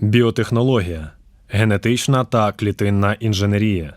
Біотехнологія генетична та клітинна інженерія.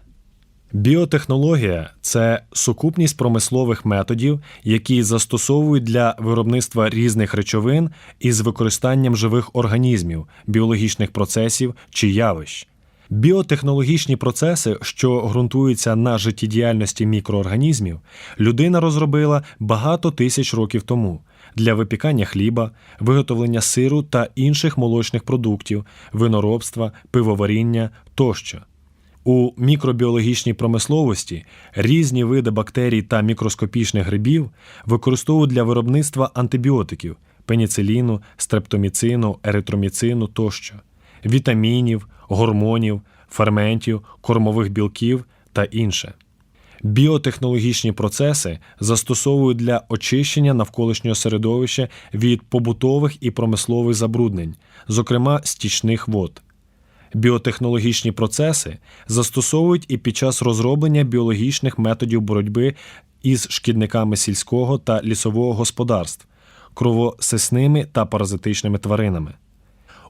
Біотехнологія це сукупність промислових методів, які застосовують для виробництва різних речовин із використанням живих організмів, біологічних процесів чи явищ. Біотехнологічні процеси, що ґрунтуються на життєдіяльності мікроорганізмів, людина розробила багато тисяч років тому для випікання хліба, виготовлення сиру та інших молочних продуктів, виноробства, пивоваріння тощо. У мікробіологічній промисловості різні види бактерій та мікроскопічних грибів використовують для виробництва антибіотиків пеніциліну, стрептоміцину, еритроміцину тощо, вітамінів, гормонів, ферментів, кормових білків та інше. Біотехнологічні процеси застосовують для очищення навколишнього середовища від побутових і промислових забруднень, зокрема стічних вод. Біотехнологічні процеси застосовують і під час розроблення біологічних методів боротьби із шкідниками сільського та лісового господарств, кровосисними та паразитичними тваринами.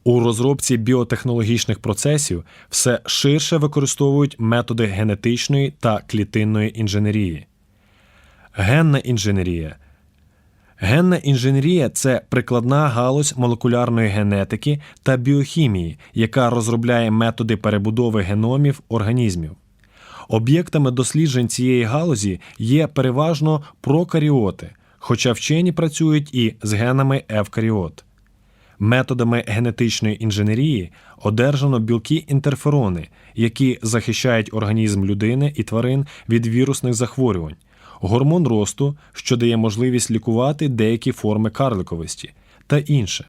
У розробці біотехнологічних процесів все ширше використовують методи генетичної та клітинної інженерії. Генна інженерія Генна інженерія це прикладна галузь молекулярної генетики та біохімії, яка розробляє методи перебудови геномів організмів. Об'єктами досліджень цієї галузі є переважно прокаріоти, хоча вчені працюють і з генами евкаріот. Методами генетичної інженерії одержано білки інтерферони, які захищають організм людини і тварин від вірусних захворювань, гормон росту, що дає можливість лікувати деякі форми карликовості, та інше.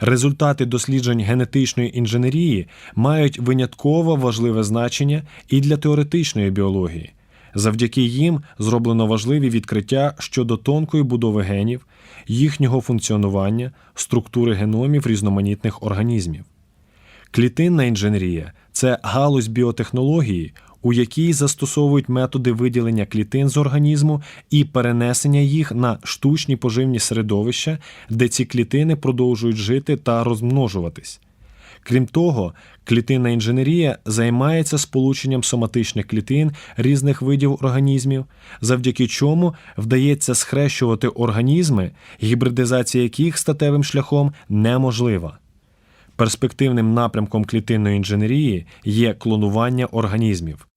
Результати досліджень генетичної інженерії мають винятково важливе значення і для теоретичної біології. Завдяки їм зроблено важливі відкриття щодо тонкої будови генів, їхнього функціонування, структури геномів різноманітних організмів. Клітинна інженерія це галузь біотехнології, у якій застосовують методи виділення клітин з організму і перенесення їх на штучні поживні середовища, де ці клітини продовжують жити та розмножуватись. Крім того, клітинна інженерія займається сполученням соматичних клітин різних видів організмів, завдяки чому вдається схрещувати організми, гібридизація яких статевим шляхом неможлива. Перспективним напрямком клітинної інженерії є клонування організмів.